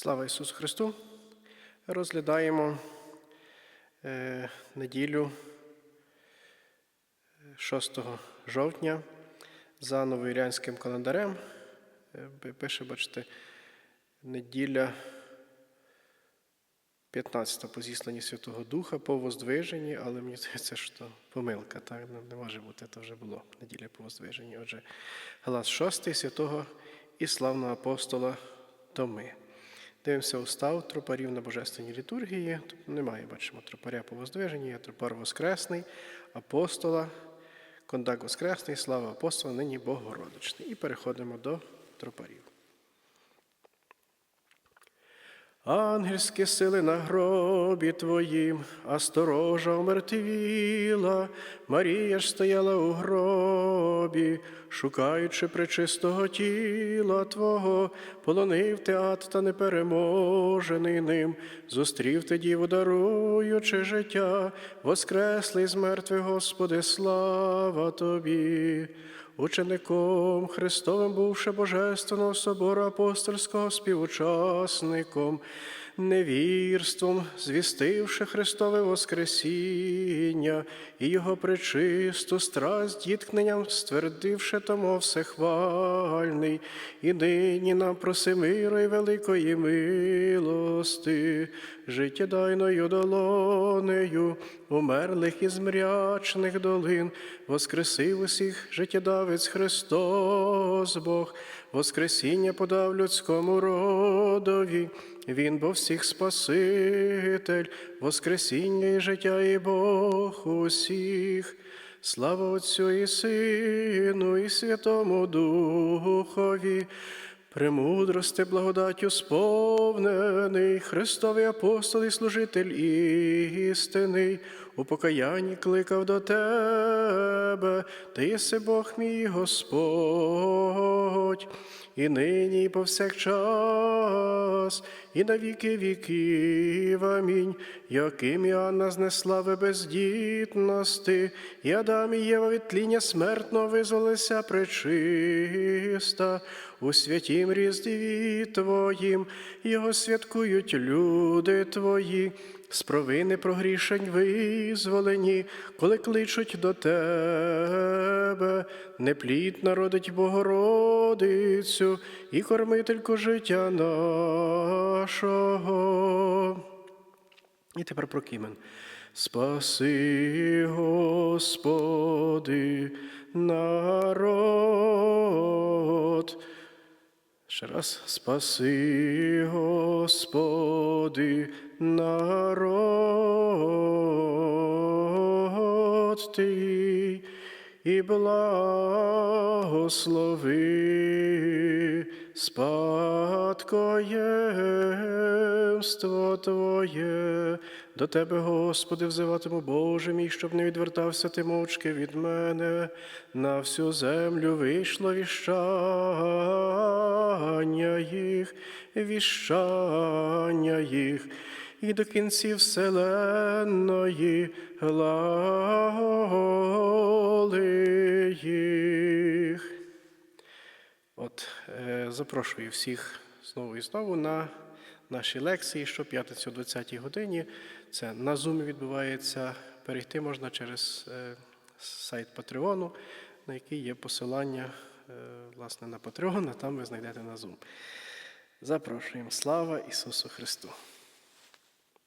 Слава Ісусу Христу! Розглядаємо е, неділю е, 6 жовтня за новоірянським календарем. Е, Пише, бачите, неділя 15 по зісланні Святого Духа, по воздвиженні, але мені здається, що помилка, так не може бути, це вже було неділя по воздвиженні. Отже, глас 6 святого і славного апостола Томи. Дивимося устав тропарів на божественній літургії. Тут немає, бачимо, тропаря по воздвиженні, тропар Воскресний, апостола, кондак Воскресний, слава апостола, нині Богородичний. І переходимо до тропарів. Ангельські сили на гробі твоїм, а сторожа омертвіла, Марія ж стояла у гробі, шукаючи пречистого тіла Твого, полонив теат та непереможений ним, зустрів ти діву, даруючи життя, воскреслий з мертвих, Господи, слава Тобі. Учеником Христовим бувши Божественного собору апостольського співучасником, невірством, звістивши Христове Воскресіння і Його пречисту страсть діткненням, ствердивши тому всехвальний, і нині нам проси миру і великої милости, життєдайною долонею, умерлих із мрячних долин, воскресив усіх життєдавець Христос Бог, Воскресіння подав людському родові, Він бо всіх Спаситель, Воскресіння і життя і Бог усіх. Слава Отцю і Сину, і Святому Духові, Премудрости, благодаттю сповнений, Христовий апостол і служитель істини, у покаянні кликав до тебе, ти єси Бог мій Господь, і нині, і повсякчас, і на віки віків. Амінь. Яким Іоанна з неслави бездітності, і Адам і Єва від тління смертно визволися пречиста, у святім різдві Твоїм, його святкують люди Твої, з провини прогрішень визволені, коли кличуть до Тебе, неплід народить Богородицю і кормительку життя нашого. І тепер про Кімен. Спаси, Господи, народ. Ще раз. Спаси, Господи, народ Твій, і благослови спадкоємство Твоє. До Тебе, Господи, взиватиму Боже мій, щоб не відвертався ти мовчки від мене. На всю землю вийшло віщання їх, віщання їх, і до кінців вселенної глаголи їх. От е, запрошую всіх знову і знову на наші лекції щоп'ятницю о 20-й годині. Це на Zoom відбувається. Перейти можна через е, сайт Патреону, на який є посилання власне на Patreon, а там ви знайдете на Zoom. Запрошуємо. Слава Ісусу Христу!